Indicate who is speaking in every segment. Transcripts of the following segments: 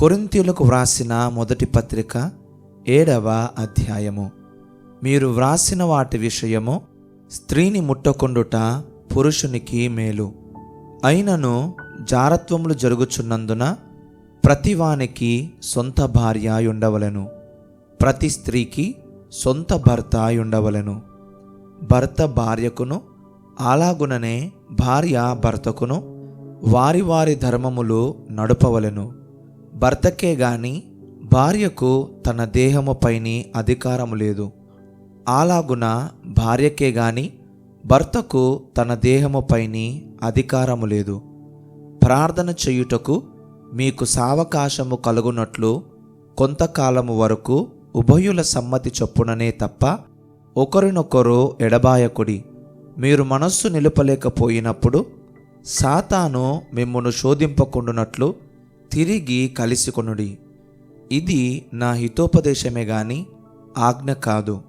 Speaker 1: కొరింతీయులకు వ్రాసిన మొదటి పత్రిక ఏడవ అధ్యాయము. మీరు వ్రాసిన వాటి విషయము స్త్రీని ముట్టకుండుట పురుషునికి మేలు. అయినను జారత్వములు జరుగుచున్నందున ప్రతివానికి సొంత భార్య ఉండవలెను ప్రతి స్త్రీకి సొంత భర్త ఉండవలెను భర్త భార్యకును అలాగుననే భార్య భర్తకును వారి వారి ధర్మములు నడుపవలను. భర్తకే గాని భార్యకు తన దేహముపైని అధికారము లేదు. అలాగున భార్యకే గాని భర్తకు తన దేహముపైని అధికారము లేదు. ప్రార్థన చేయుటకు మీకు సావకాశము కలుగునట్లు కొంతకాలము వరకు ఉభయుల సమ్మతి చొప్పుననే తప్ప ఒకరినొకరు ఎడబాయకుడి. మీరు మనస్సు నిలుపలేకపోయినప్పుడు సాతాను మిమ్మును శోధింపకుండునట్లు తిరిగి కలిసికొనుడి. ఇది నా హితోపదేశమే గాని ఆజ్ఞ కాదు.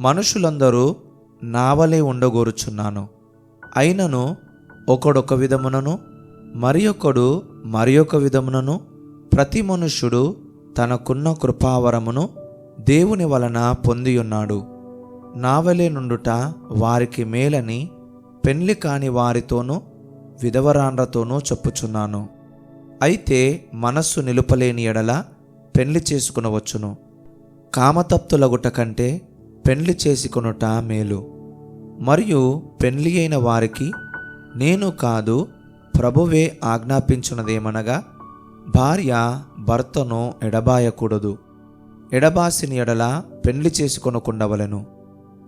Speaker 1: మనుషులందరూ నావలే ఉండగోరుచున్నాను. అయినను ఒకడొక విధమునను మరి ఒకడు మరి ఒక విధమునను ప్రతి మనుష్యుడు తనకున్న కృపావరమును దేవుని వలన పొందియున్నాడు. నావలే నుండుట వారికి మేలని పెళ్ళి కాని వారితోనూ విధవరాండ్రతోనూ చెప్పుచున్నాను. అయితే మనస్సు నిలుపలేని ఎడల పెళ్ళి చేసుకునవచ్చును. కామతప్తులగుట కంటే పెళ్ళి చేసుకొనుట మేలు. మరియు పెళ్ళి అయిన వారికి నేను కాదు ప్రభువే ఆజ్ఞాపించినదేమనగా భార్య భర్తను ఎడబాయకూడదు. ఎడబాసిని ఎడల పెళ్ళి చేసుకొనకుండవలెను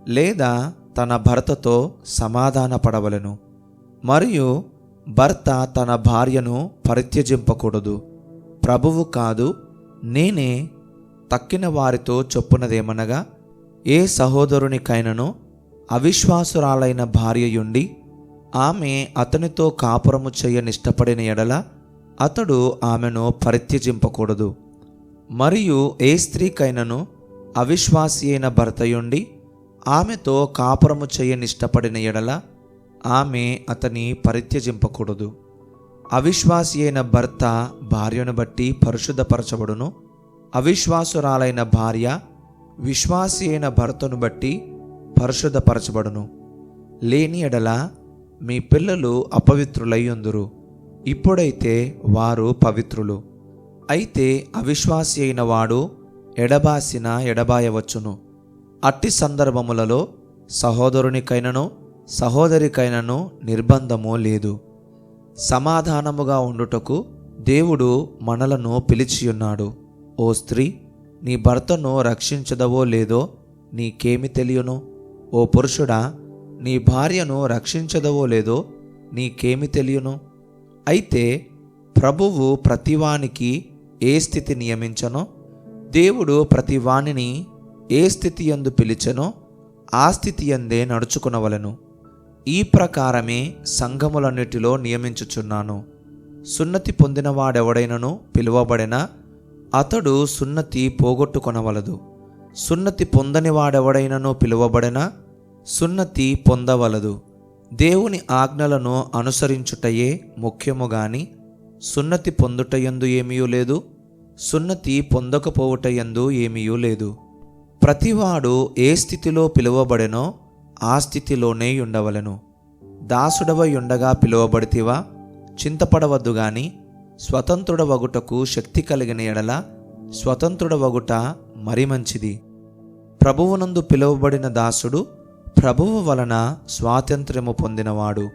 Speaker 1: లేదా తన భర్తతో సమాధానపడవలెను. మరియు భర్త తన భార్యను పరిత్యజింపకూడదు. ప్రభువు కాదు నేనే తక్కిన వారితో చొప్పునదేమనగా ఏ సహోదరునికైనను అవిశ్వాసురాలైన భార్యయుండి ఆమె అతనితో కాపురము చేయనిష్టపడిన ఎడల అతడు ఆమెను పరిత్యజింపకూడదు. మరియు ఏ స్త్రీకైనను అవిశ్వాసి అయిన భర్తయుండి ఆమెతో కాపురము చేయనిష్టపడిన ఎడల ఆమె అతని పరిత్యజింపకూడదు. అవిశ్వాసి అయిన భర్త భార్యను బట్టి పరిశుద్ధపరచబడును. అవిశ్వాసురాలైన భార్య విశ్వాసి అయిన భర్తను బట్టి పరిశుద్ధపరచబడును. లేని ఎడల మీ పిల్లలు అపవిత్రులయ్యుందురు. ఇప్పుడైతే వారు పవిత్రులు. అయితే అవిశ్వాసి అయిన వాడు ఎడబాసిన ఎడబాయవచ్చును. అట్టి సందర్భములలో సహోదరునికైనను సహోదరికైనను నిర్బంధము లేదు. సమాధానముగా ఉండుటకు దేవుడు మనలను పిలిచియున్నాడు. ఓ స్త్రీ నీ భర్తను రక్షించదవో లేదో నీకేమి తెలియను? ఓ పురుషుడా నీ భార్యను రక్షించదవో లేదో నీకేమి తెలియను? అయితే ప్రభువు ప్రతివానికి ఏ స్థితి నియమించనో? దేవుడు ప్రతివానిని ఏ స్థితి యందు పిలిచనో ఆ స్థితి ఎందే నడుచుకునవలెను. ఈ ప్రకారమే సంఘములన్నిటిలో నియమించుచున్నాను. సున్నతి పొందినవాడెవడైనను పిలువబడిన? అతడు సున్నతి పోగొట్టుకొనవలదు. సున్నతి పొందనివాడెవడైనను పిలువబడిన? సున్నతి పొందవలదు. దేవుని ఆజ్ఞలను అనుసరించుటయే ముఖ్యము గాని సున్నతి పొందుటయందు ఏమీయూ లేదు సున్నతి పొందకపోవుటయందు ఏమీయూ లేదు. ప్రతివాడు ఏ స్థితిలో పిలువబడెనో ఆ స్థితిలోనే ఉండవలను. దాసుడవై ఉండగా పిలువబడితివా? చింతపడవద్దు గాని స్వతంత్రుడవగుటకు శక్తి కలిగిన ఎడల స్వతంత్రుడవగుట మరి మంచిది. ప్రభువునందు పిలువబడిన దాసుడు ప్రభువు వలన స్వాతంత్ర్యము పొందినవాడు.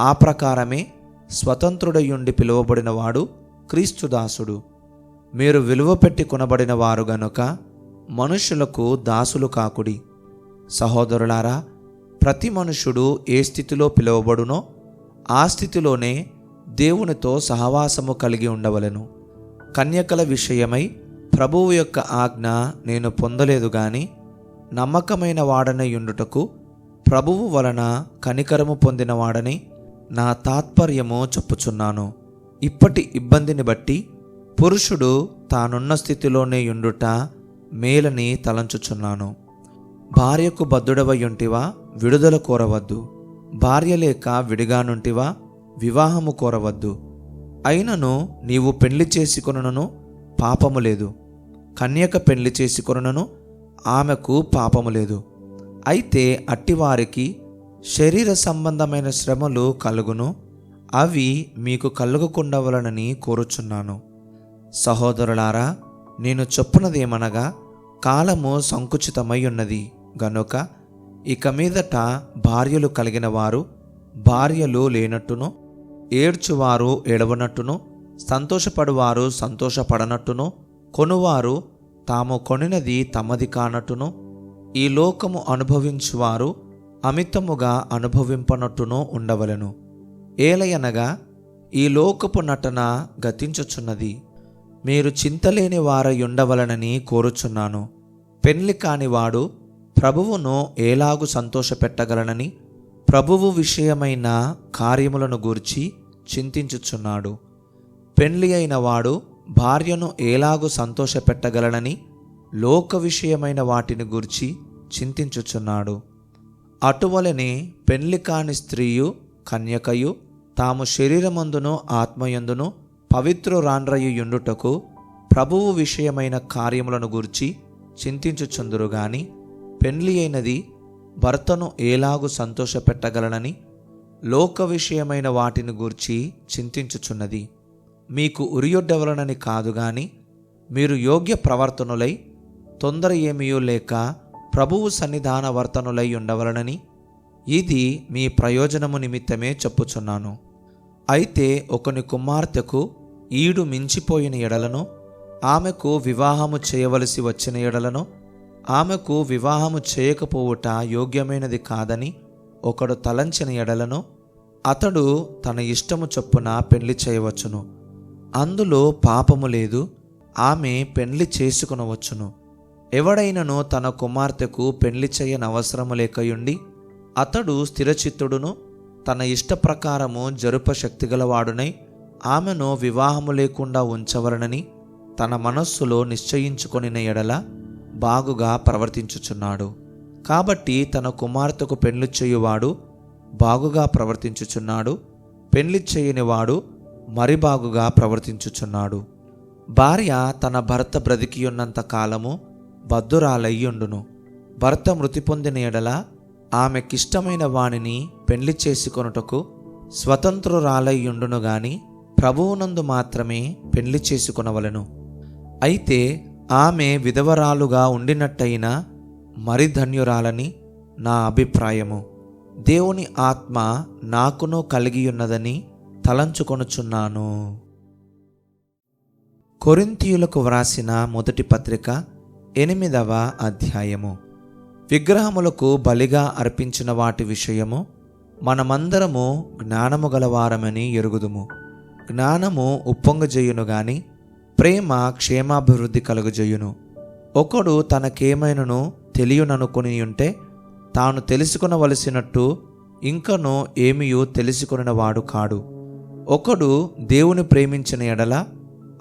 Speaker 1: ఆ ప్రకారమే స్వతంత్రుడయుండి పిలువబడినవాడు క్రీస్తు దాసుడు. మీరు విలువ పెట్టి కొనబడిన వారు గనుక మనుషులకు దాసులు కాకుడి. సహోదరులారా ప్రతి మనుషుడు ఏ స్థితిలో పిలువబడునో ఆ స్థితిలోనే దేవునితో సహవాసము కలిగి ఉండవలెను. కన్యకల విషయమై ప్రభువు యొక్క ఆజ్ఞ నేను పొందలేదు గాని నమ్మకమైన వాడనై ఉండుటకు ప్రభువు వలన కనికరము పొందినవాడని నా తాత్పర్యము చెప్పుచున్నాను. ఇప్పటి ఇబ్బందిని బట్టి పురుషుడు తానున్న స్థితిలోనే ఉండుట మేలని తలంచుచున్నాను. భార్యకు బద్దుడవయుంటివా విడుదల కోరవద్దు. భార్య లేక విడిగానుంటివా వివాహము కోరవద్దు. అయినను నీవు పెళ్ళి చేసుకొనను పాపము లేదు. కన్యక పెళ్ళి చేసుకొనను ఆమెకు పాపము లేదు. అయితే అట్టివారికి శరీర సంబంధమైన శ్రమలు కలుగును అవి మీకు కలుగకుండవలనని కోరుచున్నాను. సహోదరులారా నేను చెప్పునదేమనగా కాలము సంకుచితమై ఉన్నది. గనుక ఇక మీదట భార్యలు కలిగిన వారు భార్యలు లేనట్టును ఏడ్చువారు ఏడవనట్టును సంతోషపడువారు సంతోషపడనట్టును కొనువారు తాము కొనినది తమది కానట్టును ఈ లోకము అనుభవించువారు అమితముగా అనుభవింపనట్టును ఉండవలెను. ఏలయనగా ఈ లోకపు నటన గతించుచున్నది. మీరు చింతలేని వారై ఉండవలనని కోరుచున్నాను. పెళ్ళి కానివాడు ప్రభువును ఏలాగు సంతోషపెట్టగలనని ప్రభువు విషయమైన కార్యములను గూర్చి చింతించుచున్నాడు. పెండ్లి అయిన వాడు భార్యను ఏలాగు సంతోషపెట్టగలనని లోక విషయమైన వాటిని గూర్చి చింతించుచున్నాడు. అటువలనే పెళ్ళి కాని స్త్రీయు కన్యకయు తాము శరీరమందును ఆత్మయందును పవిత్రురాండ్రయుయుండుటకు ప్రభువు విషయమైన కార్యములను గూర్చి చింతించుచుందురు గాని పెండ్లి అయినది భర్తను ఏలాగు సంతోషపెట్టగలనని లోక విషయమైన వాటిని గూర్చి చింతించుచున్నది. మీకు ఉరియొడ్డవలనని కాదు గాని మీరు యోగ్య ప్రవర్తనులై తొందర ఏమీయూ లేక ప్రభువు సన్నిధాన వర్తనులై ఉండవలనని ఇది మీ ప్రయోజనము నిమిత్తమే చెప్పుచున్నాను. అయితే ఒకని కుమార్తెకు ఈడు మించిపోయిన ఎడలను ఆమెకు వివాహము చేయవలసి వచ్చిన ఎడలను ఆమెకు వివాహము చేయకపోవుట యోగ్యమైనది కాదని ఒకడు తలంచిన ఎడలను అతడు తన ఇష్టము చొప్పున పెళ్ళి చేయవచ్చును. అందులో పాపము లేదు ఆమె పెళ్ళి చేసుకునవచ్చును. ఎవడైనను తన కుమార్తెకు పెళ్ళి చేయనవసరము లేకయుండి అతడు స్థిరచిత్తుడును తన ఇష్ట ప్రకారము జరుప శక్తిగలవాడునై ఆమెను వివాహము లేకుండా ఉంచవలనని తన మనస్సులో నిశ్చయించుకొనిన ఎడల బాగుగా ప్రవర్తించుచున్నాడు. కాబట్టి తన కుమార్తెకు పెళ్ళి చేయువాడు బాగుగా ప్రవర్తించుచున్నాడు. పెళ్ళి చేయనివాడు మరి బాగుగా ప్రవర్తించుచున్నాడు. భార్య తన భర్త బ్రతికియున్నంత కాలము బద్దురాలయ్యుండును. భర్త మృతి పొందిన ఎడల ఆమెకిష్టమైన వానిని పెళ్ళి చేసుకొనుటకు స్వతంత్రురాలయ్యుండును గాని ప్రభువునందు మాత్రమే పెళ్ళి చేసుకొనవలను. అయితే ఆమె విధవరాలుగా ఉండినట్టయినా మరి ధన్యురాలని నా అభిప్రాయము. దేవుని ఆత్మ నాకును కలిగియున్నదని తలంచుకొనుచున్నాను. కొరింథీయులకు వ్రాసిన మొదటి పత్రిక ఎనిమిదవ అధ్యాయము. విగ్రహములకు బలిగా అర్పించిన వాటి విషయము మనమందరము జ్ఞానము గలవారమని ఎరుగుదుము. జ్ఞానము ఉప్పొంగజేయును గాని ప్రేమ క్షేమాభివృద్ధి కలుగజేయును. ఒకడు తనకేమైనను తెలియననుకుని ఉంటే తాను తెలుసుకొనవలసినట్టు ఇంకనూ ఏమియో తెలుసుకొనినవాడు కాడు. ఒకడు దేవుని ప్రేమించిన ఎడల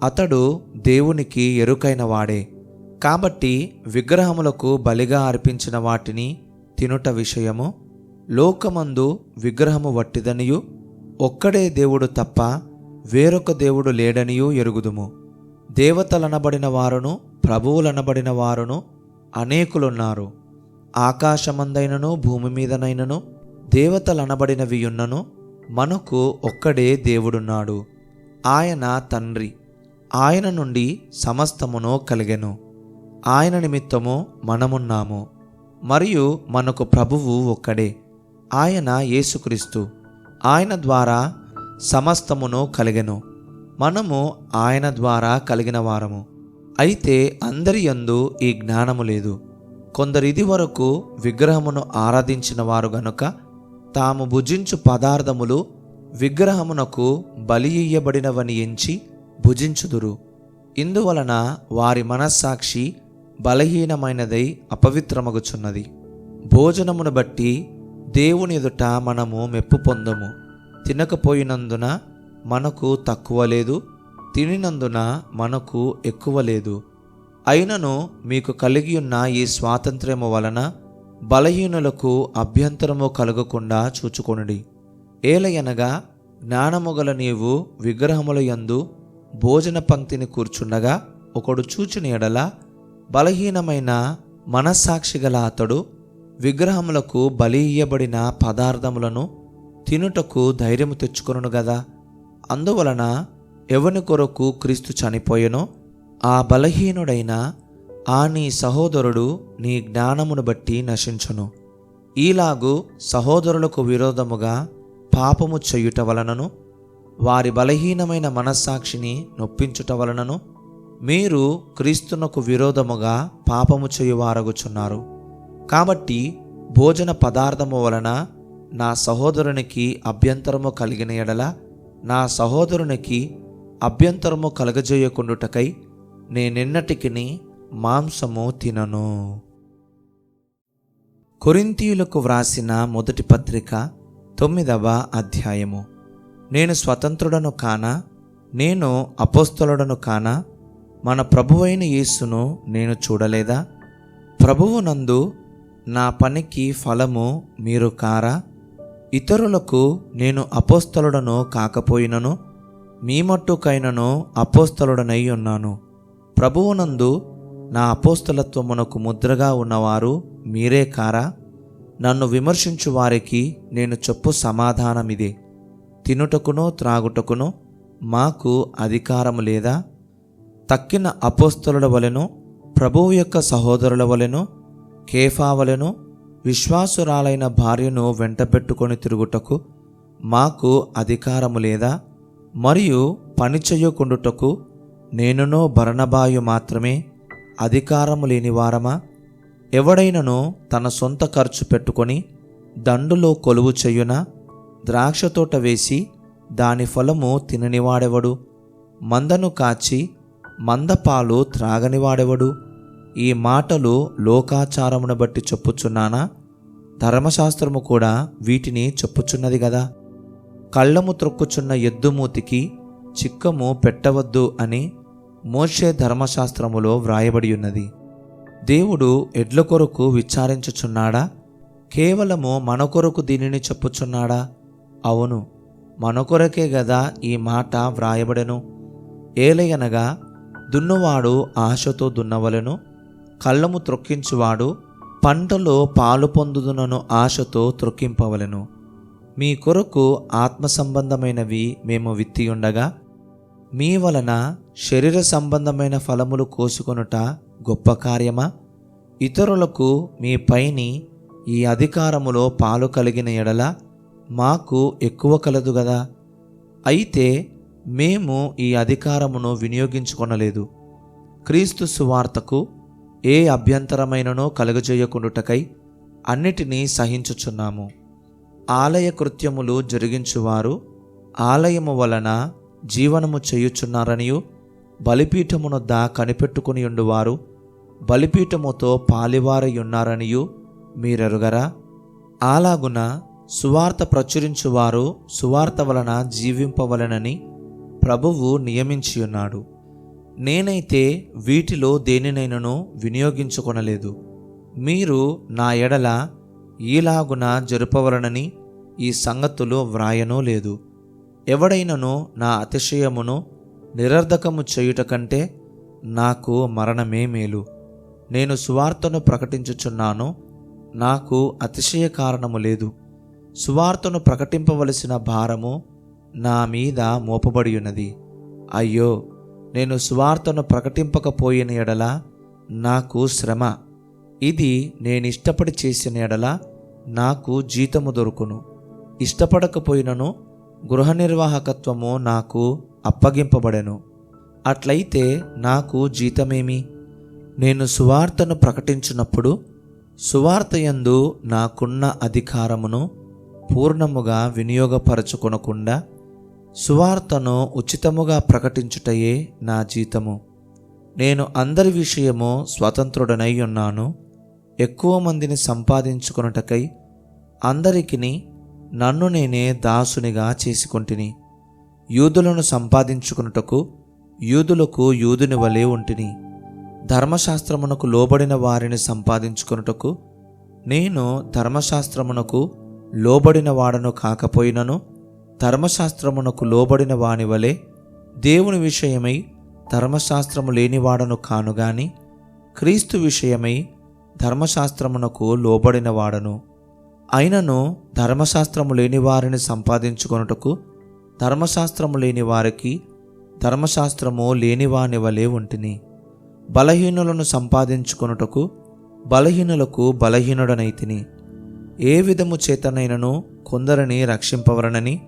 Speaker 1: అతడు దేవునికి ఎరుకైన వాడే కాబట్టి విగ్రహములకు బలిగా అర్పించిన వాటిని తినుట విషయము లోకమందు విగ్రహము వట్టిదనియు ఒక్కడే దేవుడు తప్ప వేరొక దేవుడు లేడనియూ ఎరుగుదుము. దేవతలనబడిన వారును ప్రభువులనబడిన వారును అనేకులున్నారు. ఆకాశమందైనను భూమి మీదనైనను దేవతలనబడినవి ఉన్నను మనకు ఒక్కడే దేవుడున్నాడు. ఆయన తండ్రి. ఆయన నుండి సమస్తమును కలిగెను. ఆయన నిమిత్తము మనమున్నాము. మరియు మనకు ప్రభువు ఒక్కడే. ఆయన యేసుక్రీస్తు. ఆయన ద్వారా సమస్తమును కలిగెను. మనము ఆయన ద్వారా కలిగిన వారము. అయితే అందరి యందు ఈ జ్ఞానము లేదు. కొందరిది వరకు విగ్రహమును ఆరాధించిన వారు గనుక తాము భుజించు పదార్థములు విగ్రహమునకు బలి ఇయ్యబడినవని ఎంచి భుజించుదురు. ఇందువలన వారి మనస్సాక్షి బలహీనమైనదై అపవిత్రమగుచున్నది. భోజనమును బట్టి దేవుని ఎదుట మనము మెప్పు పొందము. తినకపోయినందున మనకు తక్కువ లేదు తినినందున మనకు ఎక్కువ లేదు. అయినను మీకు కలిగి ఉన్న ఈ స్వాతంత్ర్యము వలన బలహీనులకు అభ్యంతరము కలగకుండా చూచుకొనుడి. ఏలయనగా జ్ఞానముగల నీవు విగ్రహముల యందు భోజన పంక్తిని కూర్చుండగా ఒకడు చూచిన ఎడల బలహీనమైన మనస్సాక్షి గల అతడు విగ్రహములకు బలి ఇయ్యబడిన పదార్థములను తినుటకు ధైర్యము తెచ్చుకొనును గదా. అందువలన ఎవని కొరకు క్రీస్తు చనిపోయెనో ఆ బలహీనుడైన ఆ నీ సహోదరుడు నీ జ్ఞానమును బట్టి నశించును. ఈలాగు సహోదరులకు విరోధముగా పాపము చేయుట వలనను వారి బలహీనమైన మనస్సాక్షిని నొప్పించుట వలనను మీరు క్రీస్తునకు విరోధముగా పాపము చేయువారగుచున్నారు. కాబట్టి భోజన పదార్థము వలన నా సహోదరునికి అభ్యంతరము కలిగిన ఎడల నా సహోదరునికి అభ్యంతరము కలగజేయకుండుటకై నేనెన్నటికి మాంసము తినను. కొరింతీయులకు వ్రాసిన మొదటి పత్రిక తొమ్మిదవ అధ్యాయము. నేను స్వతంత్రుడను కానా నేను అపోస్తలుడను కానా మన ప్రభువైన యేసును నేను చూడలేదా? ప్రభువునందు నా పనికి ఫలము మీరు కారా? ఇతరులకు నేను అపోస్తలుడను కాకపోయినను మీ మట్టుకైనను అపోస్తలుడనై ఉన్నాను. ప్రభువునందు నా అపోస్తలత్వమునకు ముద్రగా ఉన్నవారు మీరే కారా? నన్ను విమర్శించు వారికి నేను చెప్పు సమాధానమిదే. తినుటకును త్రాగుటకును మాకు అధికారము లేదా? తక్కిన అపోస్తలుల వలెను ప్రభువు యొక్క సహోదరుల వలెను కేఫా వలెను విశ్వాసురాలైన భార్యను వెంటబెట్టుకొని తిరుగుటకు మాకు అధికారము లేదా? మరియు పనిచేయకుండుటకు నేనునో భరణబాయు మాత్రమే అధికారము లేని వారమా? ఎవడైనను తన సొంత ఖర్చు పెట్టుకొని దండులో కొలువు చెయ్యున ద్రాక్షతోట వేసి దాని ఫలము తిననివాడెవడు? మందను కాచి మందపాలు త్రాగనివాడెవడు? ఈ మాటలు లోకాచారమును బట్టి చెప్పుచున్నానా? ధర్మశాస్త్రము కూడా వీటిని చెప్పుచున్నది గదా. కళ్ళము త్రొక్కుచున్న ఎద్దుమూతికి చిక్కము పెట్టవద్దు అని మోషే ధర్మశాస్త్రములో వ్రాయబడి ఉన్నది దేవుడు ఎడ్ల కొరకు విచారించుచున్నాడా? కేవలము మన కొరకు దీనిని చెప్పుచున్నాడా? అవును మన కొరకే గదా ఈ మాట వ్రాయబడెను. ఏలయనగా దున్నువాడు ఆశతో దున్నవలెను కళ్ళము త్రొక్కించువాడు పంటలో పాలు పొందుదునను ఆశతో త్రొక్కింపవలను. మీ కొరకు ఆత్మ సంబంధమైనవి మేము విత్తియుండగా మీ వలన శరీర సంబంధమైన ఫలములు కోసుకొనుట గొప్ప కార్యమా? ఇతరులకు మీ పైని ఈ అధికారములో పాలు కలిగిన ఎడల మాకు ఎక్కువ కలదు గదా? అయితే మేము ఈ అధికారమును వినియోగించుకొనలేదు. క్రీస్తు సువార్తకు ఏ అభ్యంతరమైననో కలుగజేయకుండుటకై అన్నిటినీ సహించుచున్నాము. ఆలయ కృత్యములు జరిగించువారు ఆలయము వలన జీవనము చేయుచున్నారనియు బలిపీఠమునొద్ద కనిపెట్టుకుని ఉండువారు బలిపీఠముతో పాలివారయున్నారనియు మీరెరుగరా? అలాగున సువార్త ప్రచురించువారు సువార్త వలన జీవింపవలనని ప్రభువు నియమించియున్నాడు. నేనైతే వీటిలో దేనినైనను వినియోగించుకొనలేదు. మీరు నా ఎడల ఈలాగున జరుపవలనని ఈ సంగతులు వ్రాయనూ లేదు. ఎవడైనను నా అతిశయమును నిరర్ధకము చేయుట కంటే నాకు మరణమే మేలు. నేను సువార్తను ప్రకటించుచున్నాను నాకు అతిశయ కారణము లేదు. సువార్తను ప్రకటింపవలసిన భారము నా మీద మోపబడి ఉన్నది అయ్యో! నేను సువార్తను ప్రకటింపకపోయిన ఎడల నాకు శ్రమ. ఇది నేను ఇష్టపడి చేసిన ఎడల నాకు జీతము దొరుకును. ఇష్టపడకపోయినను గృహ నిర్వాహకత్వము నాకు అప్పగింపబడెను. అట్లయితే నాకు జీతమేమి? నేను సువార్తను ప్రకటించినప్పుడు సువార్తయందు నాకున్న అధికారమును పూర్ణముగా వినియోగపరచుకొనకుండా సువార్తను ఉచితముగా ప్రకటించుటయే నా జీతము. నేను అందరి విషయము స్వతంత్రుడనై ఉన్నాను. ఎక్కువ మందిని సంపాదించుకొనుటకై అందరికిని నన్ను నేనే దాసునిగా చేసుకొంటిని. యూదులను సంపాదించుకొనుటకు యూదులకు యూదుని వలె ఉంటిని. ధర్మశాస్త్రమునకు లోబడిన వారిని సంపాదించుకొనుటకు నేను ధర్మశాస్త్రమునకు లోబడిన వాడను కాకపోయినను ధర్మశాస్త్రమునకు లోబడిన వాని వలె దేవుని విషయమై ధర్మశాస్త్రము లేనివాడను కాను గాని క్రీస్తు విషయమై ధర్మశాస్త్రమునకు లోబడిన వాడను. అయినను ధర్మశాస్త్రము లేని వారిని సంపాదించుకొనుటకు ధర్మశాస్త్రము లేని వారికి ధర్మశాస్త్రము లేనివాని వలె ఉంటిని. బలహీనులను సంపాదించుకొనుటకు బలహీనులకు బలహీనుడనైతిని. ఏ విధము చేతనైనను కొందరిని రక్షింపవరనని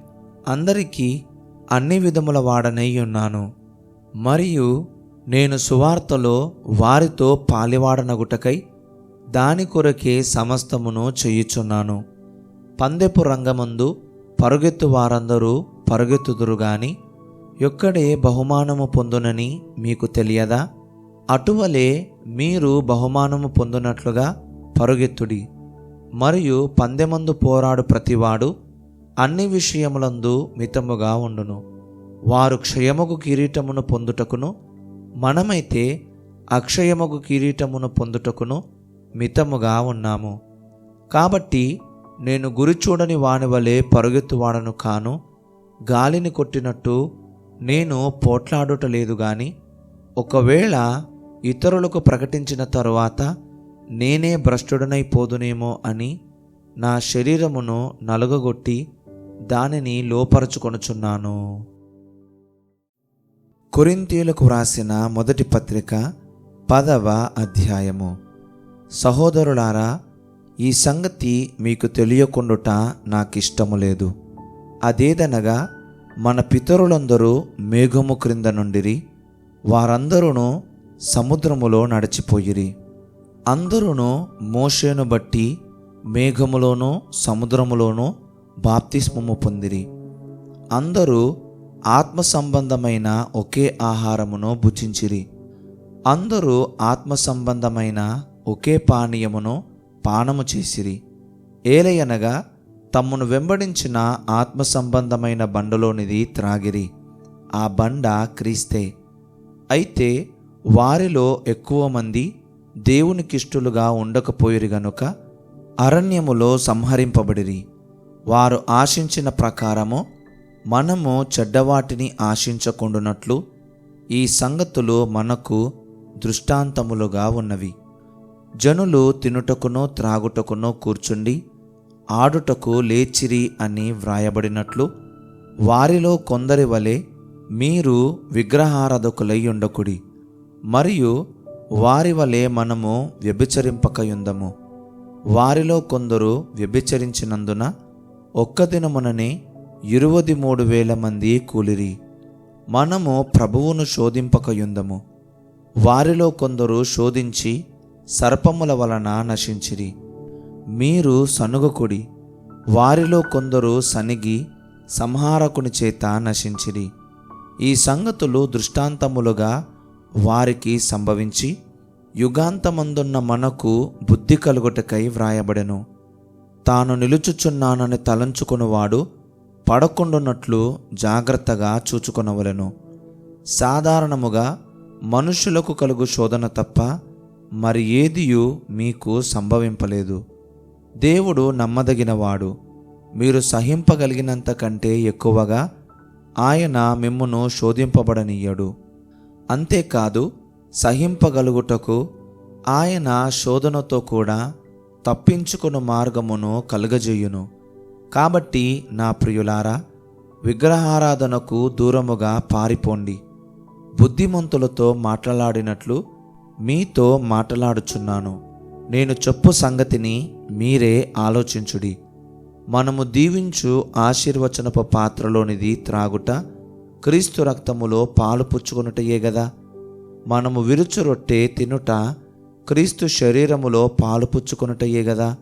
Speaker 1: అందరికీ అన్ని విధముల వాడనై ఉన్నాను. మరియు నేను సువార్తలో వారితో పాలివాడనగుటకై దాని కొరకే సమస్తమును చేయుచున్నాను. పందెపు రంగమందు పరుగెత్తు వారందరూ పరుగెత్తుదురు గాని యొక్కడే బహుమానము పొందునని మీకు తెలియదా? అటువలే మీరు బహుమానము పొందునట్లుగా పరుగెత్తుడి. మరియు పందెమందు పోరాడు ప్రతివాడు అన్ని విషయములందు మితముగా ఉండును. వారు క్షయముగు కిరీటమును పొందుటకును మనమైతే అక్షయముగు కిరీటమును పొందుటకును మితముగా ఉన్నాము. కాబట్టి నేను గురి చూడని వాని వలె పరుగెత్తువాడను కాను గాలిని కొట్టినట్టు నేను పోట్లాడుట లేదు గాని ఒకవేళ ఇతరులకు ప్రకటించిన తరువాత నేనే భ్రష్టుడనైపోదునేమో అని నా శరీరమును నలుగగొట్టి దానిని లోపరచుకొనుచున్నాను. కొరింతీయులకు వ్రాసిన మొదటి పత్రిక పదవ అధ్యాయము. సహోదరులారా ఈ సంగతి మీకు తెలియకుండుట నాకిష్టము లేదు. అదేదనగా మన పితరులందరూ మేఘము క్రింద నుండిరి వారందరూ సముద్రములో నడిచిపోయిరి. అందరూ మోషేను బట్టి మేఘములోనూ సముద్రములోనూ బాప్తిస్మము పొందిరి. అందరూ ఆత్మ సంబంధమైన ఒకే ఆహారమును భుజించిరి. అందరూ ఆత్మ సంబంధమైన ఒకే పానీయమును పానము చేసిరి. ఏలయనగా తమ్మును వెంబడించిన ఆత్మ సంబంధమైన బండలోనిది త్రాగిరి. ఆ బండ క్రీస్తే. అయితే వారిలో ఎక్కువ మంది దేవునికిష్టులుగా ఉండకపోయిరి గనుక అరణ్యములో సంహరింపబడిరి. వారు ఆశించిన ప్రకారము మనము చెడ్డవాటిని ఆశించకుండునట్లు ఈ సంగతులు మనకు దృష్టాంతములుగా ఉన్నవి. జనులు తినుటకునో త్రాగుటకునో కూర్చుండి ఆడుటకు లేచిరి అని వ్రాయబడినట్లు వారిలో కొందరి వలె మీరు విగ్రహారాధకులై ఉండకుడి. మరియు వారి వలె మనము వ్యభిచరింపకయుందము. వారిలో కొందరు వ్యభిచరించినందున ఒక్క దినముననే ఇరువది మూడు వేల మంది కూలిరి. మనము ప్రభువును శోధింపకయుందము. వారిలో కొందరు శోధించి సర్పముల వలన నశించిరి. మీరు సనుగకుడి. వారిలో కొందరు సనిగి సంహారకుని చేత నశించిరి. ఈ సంగతులు దృష్టాంతములుగా వారికి సంభవించి యుగాంతమందున్న మనకు బుద్ధి కలుగుటకై వ్రాయబడెను. తాను నిలుచుచున్నానని తలంచుకునివాడు పడకుండునట్లు జాగ్రత్తగా చూచుకొనవలెను. సాధారణముగా మనుషులకు కలుగు శోధన తప్ప మరి ఏదియు మీకు సంభవింపలేదు. దేవుడు నమ్మదగినవాడు. మీరు సహింపగలిగినంత కంటే ఎక్కువగా ఆయన మిమ్మును శోధింపబడనీయడు. అంతేకాదు సహింపగలుగుటకు ఆయన శోధనతో కూడా తప్పించుకుని మార్గమును కలుగజేయును. కాబట్టి నా ప్రియులారా విగ్రహారాధనకు దూరముగా పారిపోండి. బుద్ధిమంతులతో మాట్లాడినట్లు మీతో మాట్లాడుచున్నాను. నేను చెప్పు సంగతిని మీరే ఆలోచించుడి. మనము దీవించు ఆశీర్వచనపు పాత్రలోనిది త్రాగుట క్రీస్తు రక్తములో పాలు పుచ్చుకొనుటయే గదా. మనము విరుచు రొట్టె తినుట క్రీస్తు శరీరములో పాలు పుచ్చుకొనుటయే కదా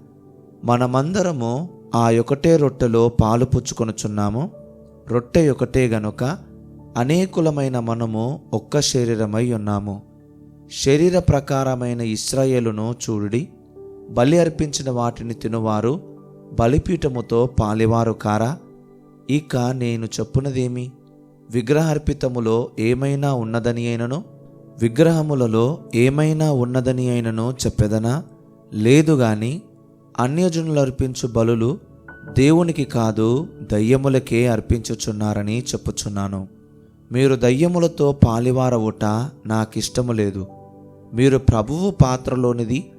Speaker 1: మనమందరము ఆ ఒకటే రొట్టెలో పాలు పుచ్చుకొనుచున్నాము. రొట్టె ఒకటే గనుక అనేకులమైన మనము ఒక్క శరీరమై ఉన్నాము. శరీర ప్రకారమైన ఇస్రాయేలును చూడుడి. బలి అర్పించిన వాటిని తినువారు. బలిపీఠముతో పాలివారు కారా. ఇక నేను చెప్పునదేమి? విగ్రహార్పితములో ఏమైనా ఉన్నదని అయినను? విగ్రహములలో ఏమైనా ఉన్నదని అయినను చెప్పెదనా? లేదు గాని అన్యజనులు అర్పించు బలులు దేవునికి కాదు దయ్యములకే అర్పించుచున్నారని చెప్పుచున్నాను. మీరు దయ్యములతో పాలివారవుట నాకిష్టము లేదు. మీరు ప్రభువు పాత్రలోనిది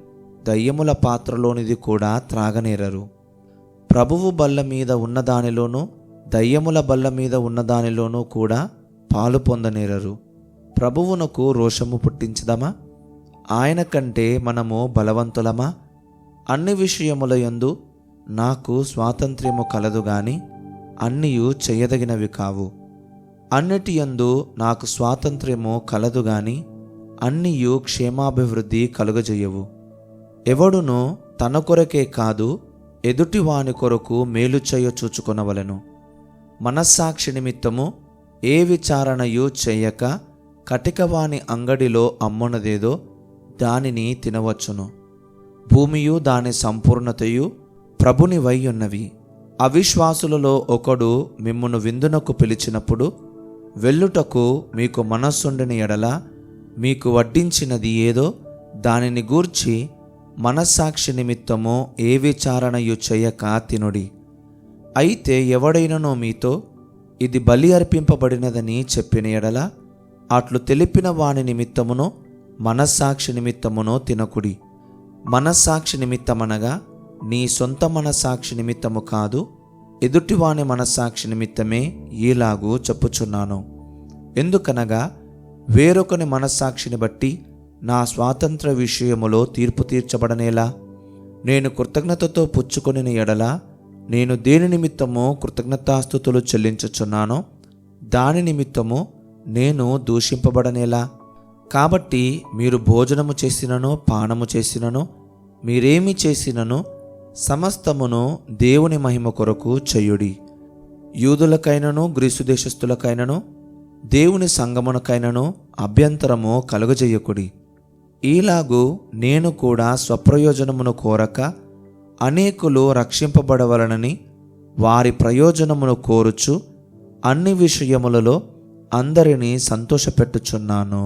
Speaker 1: దయ్యముల పాత్రలోనిది కూడా త్రాగనేరరు. ప్రభువు బల్ల మీద ఉన్నదానిలోనూ దయ్యముల బల్ల మీద ఉన్నదానిలోనూ కూడా పాలు పొందనేరరు. ప్రభువునకు రోషము పుట్టించదమా? ఆయన కంటే మనము బలవంతులమా? అన్ని విషయముల యందు నాకు స్వాతంత్ర్యము కలదు గాని అన్నియు చేయదగినవి కావు. అన్నిటి యందు నాకు స్వాతంత్ర్యము కలదు గాని అన్నియు క్షేమాభివృద్ధి కలుగజేయవు. ఎవడును తన కొరకే కాదు ఎదుటివాని కొరకు మేలు చేయ చూచుకొనవలను. మనస్సాక్షి నిమిత్తము ఏ విచారణయు చేయక కటికవాని అంగడిలో అమ్మునదేదో దానిని తినవచ్చును. భూమియు దాని సంపూర్ణతయు ప్రభుని ఉన్నవి అవిశ్వాసులలో ఒకడు మిమ్మును విందునకు పిలిచినప్పుడు వెళ్ళుటకు మీకు మనస్సుండిన ఎడల మీకు వడ్డించినది ఏదో దానిని గూర్చి మనస్సాక్షి నిమిత్తము ఏ విచారణయు చేయక తినుడి. అయితే ఎవడైనను మీతో ఇది బలి అర్పింపబడినదని చెప్పిన ఎడల అట్లు తెలిపిన వాని నిమిత్తమునో మనస్సాక్షి నిమిత్తమునో తినకుడి. మనస్సాక్షి నిమిత్తమనగా నీ సొంత మనస్సాక్షి నిమిత్తము కాదు ఎదుటివాని మనస్సాక్షి నిమిత్తమే ఈలాగూ చెప్పుచున్నాను. ఎందుకనగా వేరొకని మనస్సాక్షిని బట్టి నా స్వాతంత్ర విషయములో తీర్పు తీర్చబడనేలా? నేను కృతజ్ఞతతో పుచ్చుకొనిన ఎడల నేను దేని నిమిత్తము కృతజ్ఞతాస్థుతులు చెల్లించుచున్నానో దాని నిమిత్తము నేను దూషింపబడనేలా? కాబట్టి మీరు భోజనము చేసినను పానము చేసినను మీరేమి చేసినను సమస్తమును దేవుని మహిమ కొరకు చెయ్యుడి యూదులకైనను గ్రీసు దేశస్థులకైనను దేవుని సంగమునకైనను అభ్యంతరము కలుగజేయకుడి. ఈలాగు నేను కూడా స్వప్రయోజనమును కోరక అనేకులు రక్షింపబడవలనని వారి ప్రయోజనమును కోరుచు అన్ని విషయములలో అందరినీ సంతోషపెట్టుచున్నాను.